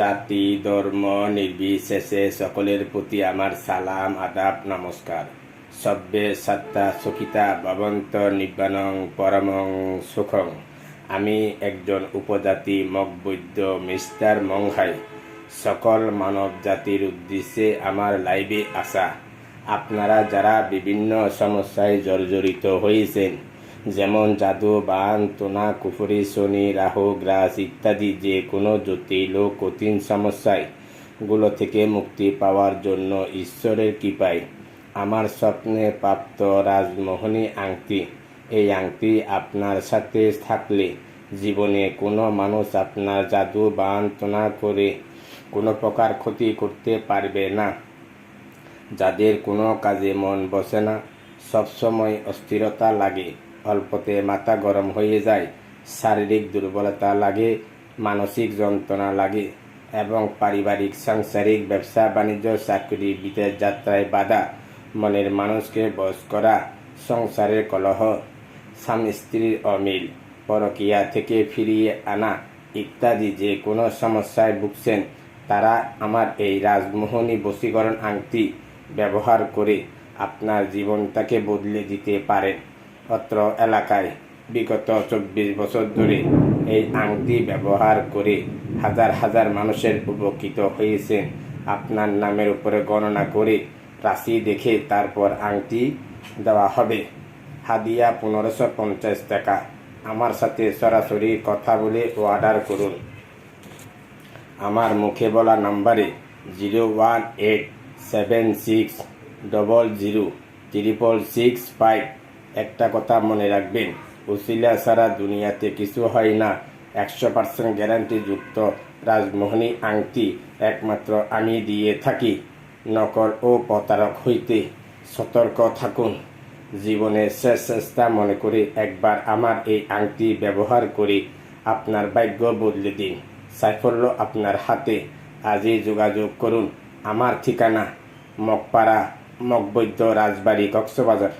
জাতি, ধর্ম, নির্বিশেষে সকলের প্রতি আমার সালাম, আদাব, নমস্কার। সব্যে সত্তা, সখিতা, ভবন্ত নিব্বানং পরমং, সুখং। আমি একজন উপজাতি মগবৈদ্য মিস্টার মংহাই। সকল মানব জাতির উদ্দেশ্যে আমার লাইভে আসা। আপনারা যারা বিভিন্ন সমস্যায় জর্জরিত হয়েছেন যেমন জাদু, বান, তোনা, কুফরি, শনি, রাহু, গ্রাস ইত্যাদি যে কোনো জটিল ও কঠিন সমস্যায়গুলো থেকে মুক্তি পাওয়ার জন্য ঈশ্বরের কৃপায়। আমার স্বপ্নে প্রাপ্ত রাজমোহনী আংটি। এই আংটি আপনার সাথে থাকলে জীবনে কোনো মানুষ আপনার জাদু, বান, তোনা করে কোনো প্রকার ক্ষতি করতে পারবে না। যাদের কোনো কাজে মন বসে না, সবসময় অস্থিরতা লাগে। অল্পতে মাথা গরম হয়ে যায়। শারীরিক দুর্বলতা লাগে, মানসিক যন্ত্রণা লাগে এবং পারিবারিক, সাংসারিক, ব্যবসা, বাণিজ্য, চাকরি, বিদেশ যাত্রায় বাধা। মনের মানুষকে বস করা, সংসারের কলহ। স্বামী স্ত্রীর অমিল, পরকিয়া থেকে ফিরিয়ে আনা ইত্যাদি যে কোনো সমস্যায় ভুগছেন, তারা আমার এই রাজমোহনী বশীকরণ আংটি ব্যবহার করে আপনার জীবনটাকে বদলে দিতে পারেন। অত্র এলাকায় বিগত চব্বিশ বছর ধরে এই আংটি ব্যবহার করে হাজার হাজার মানুষের উপকৃত হয়েছেন। আপনার নামের উপরে গণনা করে রাশি দেখে তারপর আংটি দেওয়া হবে। হাদিয়া পনেরোশো পঞ্চাশ টাকা। আমার সাথে সরাসরি কথা বলে অর্ডার করুন। আমার মুখে বলা নাম্বারে zero one eight seven six double zero triple six five একটা কথা মনে রাখবেন উসিলা ছাড়া দুনিয়াতে কিছু হয় না। একশো পার্সেন্ট গ্যারান্টিযুক্ত রাজমোহনী আংটি একমাত্র আমি দিয়ে থাকি, নকল ও প্রতারক হইতে। সতর্ক থাকুন। জীবনের শেষ চেষ্টা মনে করে একবার আমার এই আংটি ব্যবহার করে আপনার ভাগ্য বদলে দিন। সাফল্য আপনার হাতে আজই যোগাযোগ করুন। আমার ঠিকানা মগপাড়া মগবৈদ্য রাজবাড়ি কক্সবাজার।